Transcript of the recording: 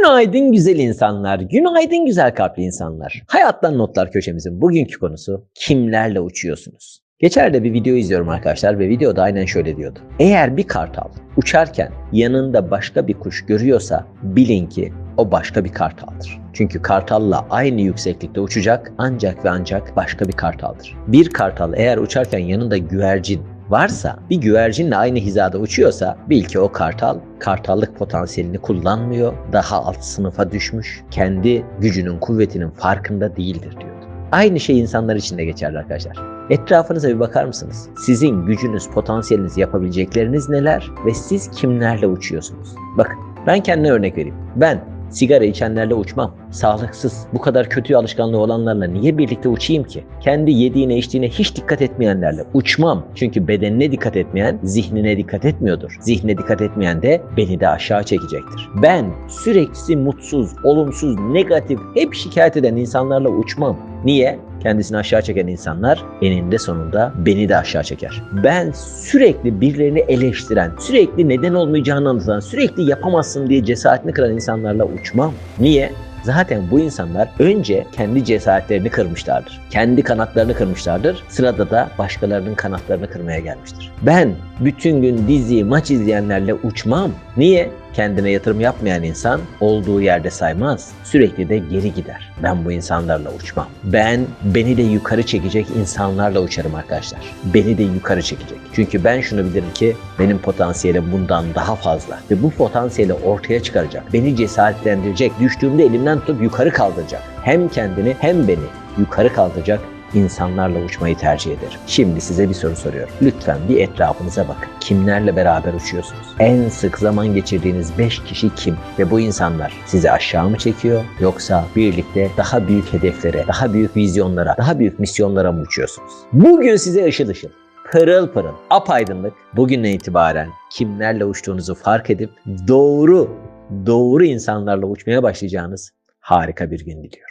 Günaydın güzel insanlar, günaydın güzel kalpli insanlar. Hayattan Notlar köşemizin bugünkü konusu kimlerle uçuyorsunuz? Geçerde bir video izliyorum arkadaşlar ve videoda aynen şöyle diyordu. Eğer bir kartal uçarken yanında başka bir kuş görüyorsa bilin ki o başka bir kartaldır. Çünkü kartalla aynı yükseklikte uçacak ancak ve ancak başka bir kartaldır. Bir kartal eğer uçarken yanında güvercin varsa, bir güvercinle aynı hizada uçuyorsa bil ki o kartal kartallık potansiyelini kullanmıyor, daha alt sınıfa düşmüş, kendi gücünün, kuvvetinin farkında değildir diyordu. Aynı şey insanlar için de geçerli arkadaşlar. Etrafınıza bir bakar mısınız? Sizin gücünüz, potansiyeliniz, yapabilecekleriniz neler ve siz kimlerle uçuyorsunuz? Bakın ben kendime örnek vereyim. Ben sigara içenlerle uçmam. Sağlıksız, bu kadar kötü alışkanlığı olanlarla niye birlikte uçayım ki? Kendi yediğine içtiğine hiç dikkat etmeyenlerle uçmam. Çünkü bedenine dikkat etmeyen zihnine dikkat etmiyordur. Zihne dikkat etmeyen de beni de aşağı çekecektir. Ben sürekli mutsuz, olumsuz, negatif, hep şikayet eden insanlarla uçmam. Niye? Kendisini aşağı çeken insanlar eninde sonunda beni de aşağı çeker. Ben sürekli birilerini eleştiren, sürekli neden olmayacağını anlatan, sürekli yapamazsın diye cesaretini kıran insanlarla uçmam. Niye? Zaten bu insanlar önce kendi cesaretlerini kırmışlardır. Kendi kanatlarını kırmışlardır. Sırada da başkalarının kanatlarını kırmaya gelmiştir. Ben bütün gün dizi, maç izleyenlerle uçmam. Niye? Kendine yatırım yapmayan insan olduğu yerde saymaz. Sürekli de geri gider. Ben bu insanlarla uçmam. Ben beni de yukarı çekecek insanlarla uçarım arkadaşlar. Beni de yukarı çekecek. Çünkü ben şunu bilirim ki benim potansiyelim bundan daha fazla. Ve bu potansiyeli ortaya çıkaracak. Beni cesaretlendirecek. Düştüğümde elimden tutup yukarı kaldıracak. Hem kendini hem beni yukarı kaldıracak insanlarla uçmayı tercih ederim. Şimdi size bir soru soruyorum. Lütfen bir etrafınıza bakın. Kimlerle beraber uçuyorsunuz? En sık zaman geçirdiğiniz 5 kişi kim? Ve bu insanlar sizi aşağı mı çekiyor? Yoksa birlikte daha büyük hedeflere, daha büyük vizyonlara, daha büyük misyonlara mı uçuyorsunuz? Bugün size ışıl ışıl, pırıl pırıl, apaydınlık bugünden itibaren kimlerle uçtuğunuzu fark edip doğru, doğru insanlarla uçmaya başlayacağınız harika bir gün diliyorum.